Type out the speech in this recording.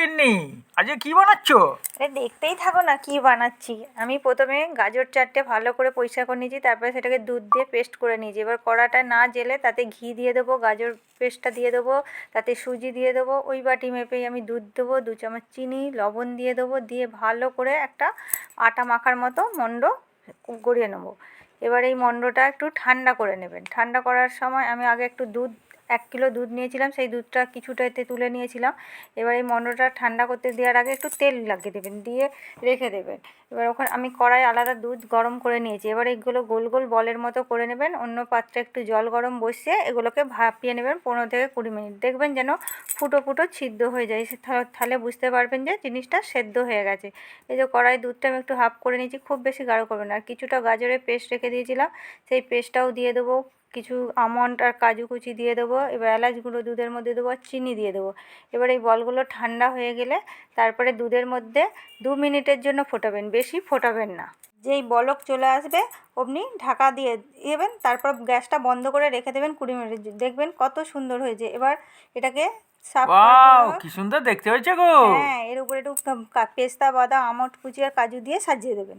গিন্নি, আজকে কি বানাচ্ছ? আরে দেখতেই থাকো না কি বানাচ্ছি। আমি প্রথমে গাজর চারটে ভালো করে পরিষ্কার করে নিয়েছি, তারপরে সেটাকে দুধ দিয়ে পেস্ট করে নিয়েছি। এবার কড়াটা না জেলে তাতে ঘি দিয়ে দেবো, গাজর পেস্টটা দিয়ে দেবো, তাতে সুজি দিয়ে দেবো, ওই বাটি মেপেই আমি দুধ দেবো, দু চামচ চিনি, লবণ দিয়ে দেবো, দিয়ে ভালো করে একটা আটা মাখার মতো মণ্ড গড়িয়ে নেব। এবার এই মণ্ডটা একটু ঠান্ডা করে নেবেন। ঠান্ডা করার সময় আমি আগে একটু দুধ এক কিলো দুধ নিয়েছিলাম, সেই দুধটা কিছুটা এতে তুলে নিয়েছিলাম। এবার এই মণ্ডটা ঠান্ডা করতে দেওয়ার আগে একটু তেল লাগিয়ে দেবেন, দিয়ে রেখে দেবেন। এবার ওখানে আমি কড়াই আলাদা দুধ গরম করে নিয়েছি। এবার এগুলো গোল গোল বলের মতো করে নেবেন, অন্য পাত্রে একটু জল গরম বসিয়ে এগুলোকে ভাপিয়ে নেবেন পনেরো থেকে কুড়ি মিনিট। দেখবেন যেন ফুটো ফুটো ছিদ্র হয়ে যায়। তাহলে বুঝতে পারবেন যে জিনিসটা সেদ্ধ হয়ে গেছে। এই যে কড়াই দুধটা আমি একটু হাফ করে নিয়েছি, খুব বেশি গাঢ় করবেন আর কিছুটা গাজরের পেস্ট রেখে দিয়েছিলাম, সেই পেস্টটাও দিয়ে দেবো। কিছু আমন্ড আর কাজু কুচি দিয়ে দেবো এবার এলাচ গুঁড়ো দুধের মধ্যে দেবো আর চিনি দিয়ে দেবো। এবার এই বলগুলো ঠান্ডা হয়ে গেলে তারপরে দুধের মধ্যে দু মিনিটের জন্য ফোটাবেন বেশি ফোটাবেন না। যেই বলক চলে আসবে অমনি ঢাকা দিয়ে দেবেন তারপর গ্যাসটা বন্ধ করে রেখে দেবেন কুড়ি মিনিট দেখবেন কত সুন্দর হয়েছে। এবার এটাকে ওয়াও কি সুন্দর দেখতে হয়েছে গো! হ্যাঁ এর উপরে একটু পেস্তা বাদাম আমন্ড কুচি আর কাজু দিয়ে সাজিয়ে দেবেন।